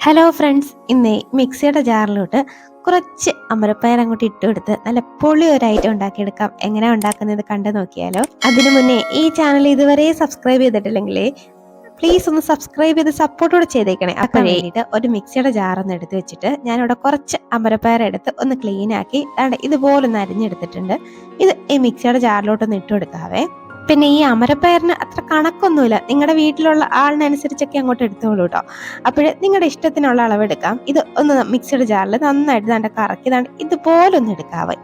Hello friends ഇന്ന് മിക്സിയുടെ ജാറിലോട്ട് കുറച്ച് അമരപ്പയർ അങ്ങോട്ട് ഇട്ട് കൊടുത്ത് നല്ല പൊളി ഒരു ഐറ്റം ഉണ്ടാക്കിയെടുക്കാം. എങ്ങനെ ഉണ്ടാക്കുന്നത് കണ്ടു നോക്കിയാലോ? അതിനു മുന്നേ ഈ ചാനൽ ഇതുവരെ സബ്സ്ക്രൈബ് ചെയ്തിട്ടില്ലെങ്കിൽ പ്ലീസ് ഒന്ന് സബ്സ്ക്രൈബ് ചെയ്ത് സപ്പോർട്ടോടെ ചെയ്തേക്കണേ. അപ്പോൾ വേണ്ടിയിട്ട് ഒരു മിക്സിയുടെ ജാറൊന്ന് എടുത്ത് വെച്ചിട്ട് ഞാനിവിടെ കുറച്ച് അമരപ്പയർ എടുത്ത് ഒന്ന് ക്ലീൻ ആക്കി ഇതുപോലെ ഇതുപോലൊന്ന് അരിഞ്ഞെടുത്തിട്ടുണ്ട്. ഇത് ഈ മിക്സിയുടെ ജാറിലോട്ടൊന്ന് ഇട്ട് കൊടുക്കാവേ പിന്നെ ഈ അമരപ്പയറിന് അത്ര കണക്കൊന്നുമില്ല. നിങ്ങളുടെ വീട്ടിലുള്ള ആളിനനുസരിച്ചൊക്കെ അങ്ങോട്ട് എടുത്തോളൂ കേട്ടോ അപ്പോഴേ നിങ്ങളുടെ ഇഷ്ടത്തിനുള്ള അളവെടുക്കാം. ഇത് ഒന്ന് മിക്സഡ് ജാറിൽ നന്നായിട്ട് നല്ല കറക്കി ഇതുപോലെ ഒന്ന് എടുക്കാവേ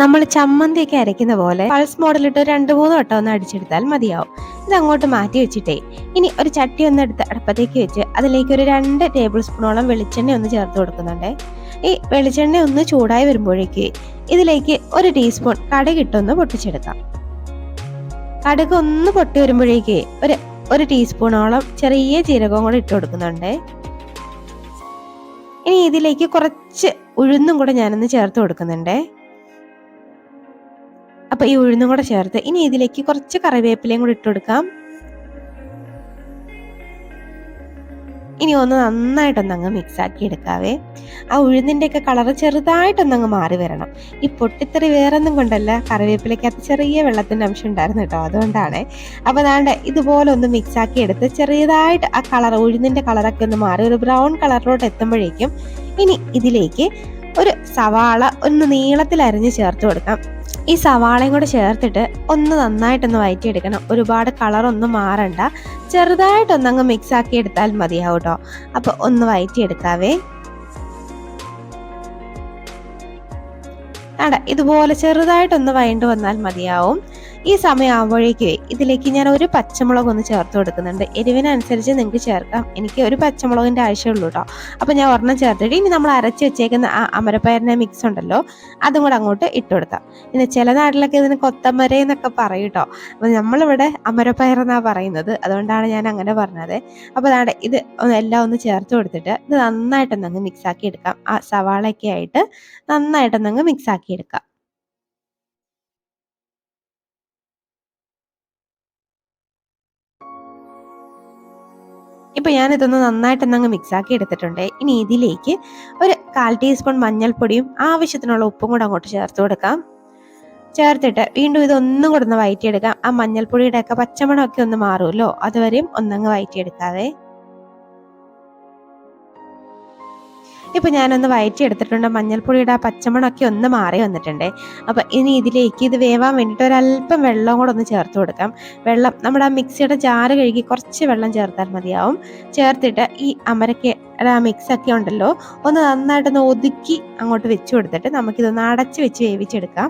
നമ്മൾ ചമ്മന്തിയൊക്കെ അരയ്ക്കുന്ന പോലെ പൾസ് മോഡലിട്ട് രണ്ട് മൂന്ന് വട്ടം ഒന്ന് അടിച്ചെടുത്താൽ മതിയാവും. ഇത് അങ്ങോട്ട് മാറ്റി വെച്ചിട്ടേ ഇനി ഒരു ചട്ടി ഒന്ന് എടുത്ത് അടുപ്പത്തേക്ക് വെച്ച് അതിലേക്ക് ഒരു രണ്ട് ടേബിൾ സ്പൂണോളം വെളിച്ചെണ്ണ ഒന്ന് ചേർത്ത് കൊടുക്കുന്നുണ്ട്. ഈ വെളിച്ചെണ്ണ ഒന്ന് ചൂടായി വരുമ്പോഴേക്ക് ഇതിലേക്ക് ഒരു ടീസ്പൂൺ കടുകിട്ടൊന്ന് പൊട്ടിച്ചെടുക്കാം. കടുക് ഒന്ന് പൊട്ടി വരുമ്പോഴേക്ക് ഒരു ഒരു ടീസ്പൂണോളം ചെറിയ ജീരകവും കൂടെ ഇട്ട് കൊടുക്കുന്നുണ്ട്. ഇനി ഇതിലേക്ക് കുറച്ച് ഉഴുന്നും കൂടെ ഞാനൊന്ന് ചേർത്ത് കൊടുക്കുന്നുണ്ട്. അപ്പൊ ഈ ഉഴുന്നും കൂടെ ചേർത്ത് ഇനി ഇതിലേക്ക് കുറച്ച് കറിവേപ്പിലയും കൂടെ ഇട്ട് കൊടുക്കാം. ഇനി ഒന്ന് നന്നായിട്ടൊന്നങ്ങ് മിക്സാക്കി എടുക്കാവേ. ആ ഉഴുന്നിന്റെ ഒക്കെ കളർ ചെറുതായിട്ടൊന്നങ്ങ് മാറി വരണം. ഈ പൊട്ടിത്തെറി വേറൊന്നും കൊണ്ടല്ല. കറിവേപ്പിലേക്കകത്ത് ചെറിയ വെള്ളത്തിന്റെ അംശം ഉണ്ടായിരുന്നു കേട്ടോ അതുകൊണ്ടാണ്. അപ്പോൾ അതാണ്ട് ഇതുപോലെ ഒന്ന് മിക്സാക്കി എടുത്ത് ചെറിയതായിട്ട് ആ കളർ ഉഴുന്നിന്റെ കളറൊക്കെ ഒന്ന് മാറി ഒരു ബ്രൗൺ കളറിലോട്ട് എത്തുമ്പോഴേക്കും ഇനി ഇതിലേക്ക് ഒരു സവാള ഒന്ന് നീളത്തിൽ അരിഞ്ഞ് ചേർത്ത് കൊടുക്കാം. ഈ സവാളയും കൂടെ ചേർത്തിട്ട് ഒന്ന് നന്നായിട്ടൊന്ന് വയറ്റിയെടുക്കണം. ഒരുപാട് കളറൊന്നും മാറണ്ട. ചെറുതായിട്ടൊന്നങ്ങ് മിക്സ് ആക്കി എടുത്താൽ മതിയാവും കേട്ടോ അപ്പോൾ ഒന്ന് വയറ്റിയെടുക്കാവേ. അട ഇതുപോലെ ചെറുതായിട്ടൊന്ന് വയണ്ടു വന്നാൽ മതിയാവും. ഈ സമയമാകുമ്പോഴേക്ക് ഇതിലേക്ക് ഞാൻ ഒരു പച്ചമുളക് ഒന്ന് ചേർത്ത് കൊടുക്കുന്നുണ്ട്. എരിവിനനുസരിച്ച് നിങ്ങൾക്ക് ചേർക്കാം. എനിക്ക് ഒരു പച്ചമുളകിന്റെ ആവശ്യമുള്ളൂ കേട്ടോ അപ്പോൾ ഞാൻ ഒരെണ്ണം ചേർത്തിട്ട് ഇനി നമ്മൾ അരച്ച് വെച്ചേക്കുന്ന ആ അമരപ്പയറിന്റെ മിക്സ് ഉണ്ടല്ലോ അതും കൂടെ അങ്ങോട്ട് ഇട്ട് കൊടുക്കാം. പിന്നെ ചില നാട്ടിലൊക്കെ ഇതിന് കൊത്തമര എന്നൊക്കെ പറയും കേട്ടോ അപ്പോൾ നമ്മളിവിടെ അമരപ്പയർ എന്നാണ് പറയുന്നത്. അതുകൊണ്ടാണ് ഞാൻ അങ്ങനെ പറഞ്ഞത്. അപ്പോൾ അതാണ് ഇത് എല്ലാം ഒന്ന് ചേർത്ത് കൊടുത്തിട്ട് ഇത് നന്നായിട്ടൊന്നങ്ങ് മിക്സ് ആക്കി എടുക്കാം. ആ സവാളയൊക്കെ ആയിട്ട് നന്നായിട്ടൊന്നങ്ങ് മിക്സ് ആക്കി എടുക്കാം. ഇപ്പൊ ഞാൻ ഇതൊന്ന് നന്നായിട്ട് അങ്ങ് മിക്സ് ആക്കി എടുത്തിട്ടുണ്ട്. ഇനി ഇതിലേക്ക് ഒരു കാൽ ടീസ്പൂൺ മഞ്ഞൾപ്പൊടിയും ആവശ്യത്തിനുള്ള ഉപ്പും കൂടെ അങ്ങോട്ട് ചേർത്ത് കൊടുക്കാം. ചേർത്തിട്ട് വീണ്ടും ഇതൊന്നും കൂടെ ഒന്ന് വയറ്റിയെടുക്കാം. ആ മഞ്ഞൾപ്പൊടിയുടെ ഒക്കെ പച്ചമണമൊക്കെ ഒന്ന് മാറുമല്ലോ അതുവരെയും ഒന്നങ്ങ് വയറ്റിയെടുക്കാവേ. ഇപ്പൊ ഞാനൊന്ന് വയറ്റി എടുത്തിട്ടുണ്ട്. മഞ്ഞൾപ്പൊടിയുടെ ആ പച്ചമണമൊക്കെ ഒന്ന് മാറി വന്നിട്ടുണ്ട്. അപ്പൊ ഇനി ഇതിലേക്ക് ഇത് വേവാൻ വേണ്ടിയിട്ട് ഒരല്പം വെള്ളം കൂടെ ഒന്ന് ചേർത്ത് കൊടുക്കാം. വെള്ളം നമ്മുടെ ആ മിക്സിയുടെ ജാറ് കഴുകി കുറച്ച് വെള്ളം ചേർത്താൽ മതിയാവും. ചേർത്തിട്ട് ഈ അമരക്ക ആ മിക്സ് ഒക്കെ ഉണ്ടല്ലോ ഒന്ന് നന്നായിട്ടൊന്ന് ഒതുക്കി അങ്ങോട്ട് വെച്ച് കൊടുത്തിട്ട് നമുക്കിതൊന്ന് അടച്ച് വെച്ച് വേവിച്ചെടുക്കാം.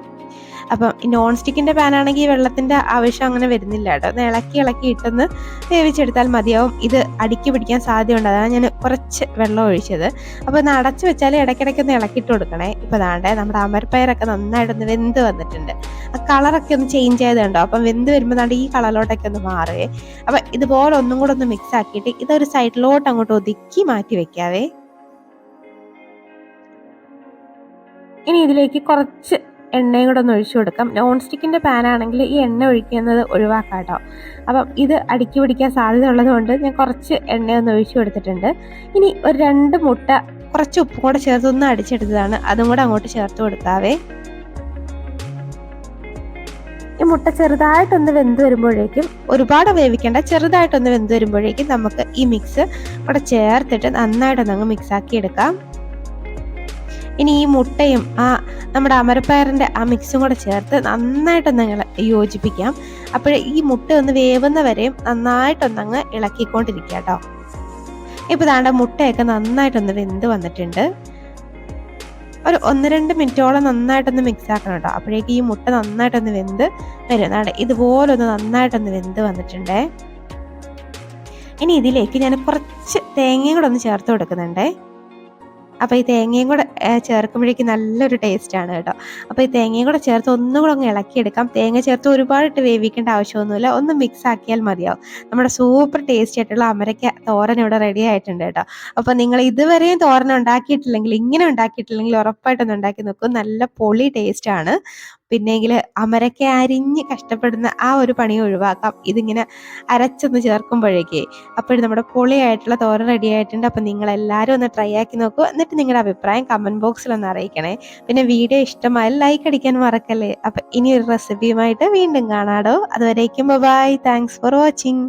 അപ്പം നോൺ സ്റ്റിക്കിന്റെ പാൻ ആണെങ്കിൽ വെള്ളത്തിന്റെ ആവശ്യം അങ്ങനെ വരുന്നില്ല കേട്ടോ. ഇളക്കി ഇളക്കി ഇട്ടൊന്ന് വേവിച്ചെടുത്താൽ മതിയാവും. ഇത് അടുക്കി പിടിക്കാൻ സാധ്യതയുണ്ട്. അതാണ് ഞാൻ കുറച്ച് വെള്ളം ഒഴിച്ചത്. അപ്പോൾ ഒന്ന് അടച്ചു വെച്ചാൽ ഇടയ്ക്കിടയ്ക്ക് ഒന്ന് ഇളക്കിയിട്ട് കൊടുക്കണേ. ഇപ്പോൾ ദാണ്ടേ നമ്മുടെ അമരപ്പയറൊക്കെ നന്നായിട്ടൊന്ന് വെന്ത് വന്നിട്ടുണ്ട്. ആ കളറൊക്കെ ഒന്ന് ചേഞ്ച് ആയതുണ്ടോ അപ്പം വെന്ത് വരുമ്പോൾ ദാണ്ട് ഈ കളറിലോട്ടൊക്കെ ഒന്ന് മാറുകയെ അപ്പം ഇതുപോലെ ഒന്നും കൂടെ ഒന്ന് മിക്സ് ആക്കിയിട്ട് ഇതൊരു സൈഡിലോട്ട് അങ്ങോട്ട് ഒതുക്കി മാറ്റി വെക്കാവേ. ഇനി ഇതിലേക്ക് കുറച്ച് എണ്ണയും കൂടെ ഒന്ന് ഒഴിച്ചു കൊടുക്കാം. നോൺ സ്റ്റിക്കിന്റെ പാനാണെങ്കിൽ ഈ എണ്ണ ഒഴിക്കുന്നത് ഒഴിവാക്കാം കേട്ടോ അപ്പം ഇത് അടുക്കി പിടിക്കാൻ സാധ്യത ഉള്ളതുകൊണ്ട് ഞാൻ കുറച്ച് എണ്ണ ഒന്ന് ഒഴിച്ചു കൊടുത്തിട്ടുണ്ട്. ഇനി ഒരു രണ്ട് മുട്ട കുറച്ച് ഉപ്പും കൂടെ ചേർത്ത് ഒന്ന് അടിച്ചെടുത്തതാണ്. അതും കൂടെ അങ്ങോട്ട് ചേർത്ത് കൊടുക്കാവേ. ഈ മുട്ട ചെറുതായിട്ടൊന്ന് വെന്ത് വരുമ്പോഴേക്കും ഒരുപാട് വേവിക്കേണ്ട ചെറുതായിട്ടൊന്ന് വെന്ത് വരുമ്പോഴേക്കും നമുക്ക് ഈ മിക്സ് കൂടെ ചേർത്തിട്ട് നന്നായിട്ടൊന്ന് അങ്ങ് മിക്സ് ആക്കി എടുക്കാം. ഇനി ഈ മുട്ടയും ആ നമ്മുടെ അമരപ്പയറിന്റെ ആ മിക്സും കൂടെ ചേർത്ത് നന്നായിട്ടൊന്ന് യോജിപ്പിക്കാം. അപ്പോൾ ഈ മുട്ട ഒന്ന് വേവുന്ന വരെയും നന്നായിട്ടൊന്നങ്ങ് ഇളക്കിക്കൊണ്ടിരിക്കുക കേട്ടോ. ഇപ്പോൾ താണ്ട മുട്ടയൊക്കെ നന്നായിട്ടൊന്ന് വെന്ത് വന്നിട്ടുണ്ട്. ഒരു ഒന്ന് രണ്ട് മിനിറ്റോളം നന്നായിട്ടൊന്ന് മിക്സ് ആക്കണം കേട്ടോ. അപ്പോഴേക്ക് ഈ മുട്ട നന്നായിട്ടൊന്ന് വെന്ത് വരും. നാടെ ഇതുപോലെ ഒന്ന് നന്നായിട്ടൊന്ന് വെന്ത് വന്നിട്ടുണ്ടേ. ഇനി ഇതിലേക്ക് ഞാൻ കുറച്ച് തേങ്ങയും കൂടെ ഒന്ന് ചേർത്ത് കൊടുക്കുന്നുണ്ടേ. അപ്പോൾ ഈ തേങ്ങയും കൂടെ ചേർക്കുമ്പോഴേക്കും നല്ലൊരു ടേസ്റ്റാണ് കേട്ടോ. അപ്പോൾ ഈ തേങ്ങയും കൂടെ ചേർത്ത് ഒന്നും കൂടെ അങ്ങ് ഇളക്കിയെടുക്കാം. തേങ്ങ ചേർത്ത് ഒരുപാടിട്ട് വേവിക്കേണ്ട ആവശ്യമൊന്നുമില്ല. ഒന്ന് മിക്സ് ആക്കിയാൽ മതിയാവും. നമ്മുടെ സൂപ്പർ ടേസ്റ്റി ആയിട്ടുള്ള അമരയ്ക്ക തോരൻ ഇവിടെ റെഡി ആയിട്ടുണ്ട് കേട്ടോ. അപ്പോൾ നിങ്ങൾ ഇതുവരെയും തോരൻ ഉണ്ടാക്കിയിട്ടില്ലെങ്കിൽ ഇങ്ങനെ ഉണ്ടാക്കിയിട്ടില്ലെങ്കിൽ ഉറപ്പായിട്ടൊന്ന് ഉണ്ടാക്കി നോക്കും. നല്ല പൊളി ടേസ്റ്റാണ്. പിന്നെങ്കിൽ അമരക്ക അരിഞ്ഞ് കഷ്ടപ്പെടുന്ന ആ ഒരു പണി ഒഴിവാക്കാം. ഇതിങ്ങനെ അരച്ചൊന്ന് ചേർക്കുമ്പോഴേക്കേ അപ്പോഴും നമ്മുടെ പൊളിയായിട്ടുള്ള തോരൻ റെഡി ആയിട്ടുണ്ട്. അപ്പം നിങ്ങൾ എല്ലാവരും ഒന്ന് ട്രൈ ആക്കി നോക്കൂ. എന്നിട്ട് നിങ്ങളുടെ അഭിപ്രായം കമന്റ് ബോക്സിൽ ഒന്ന് അറിയിക്കണേ. പിന്നെ വീഡിയോ ഇഷ്ടമായ ലൈക്ക് അടിക്കാൻ മറക്കല്ലേ. അപ്പം ഇനി ഒരു റെസിപ്പിയുമായിട്ട് വീണ്ടും കാണാടോ. അതുവരേക്കും ബൈ താങ്ക്സ് ഫോർ വാച്ചിങ്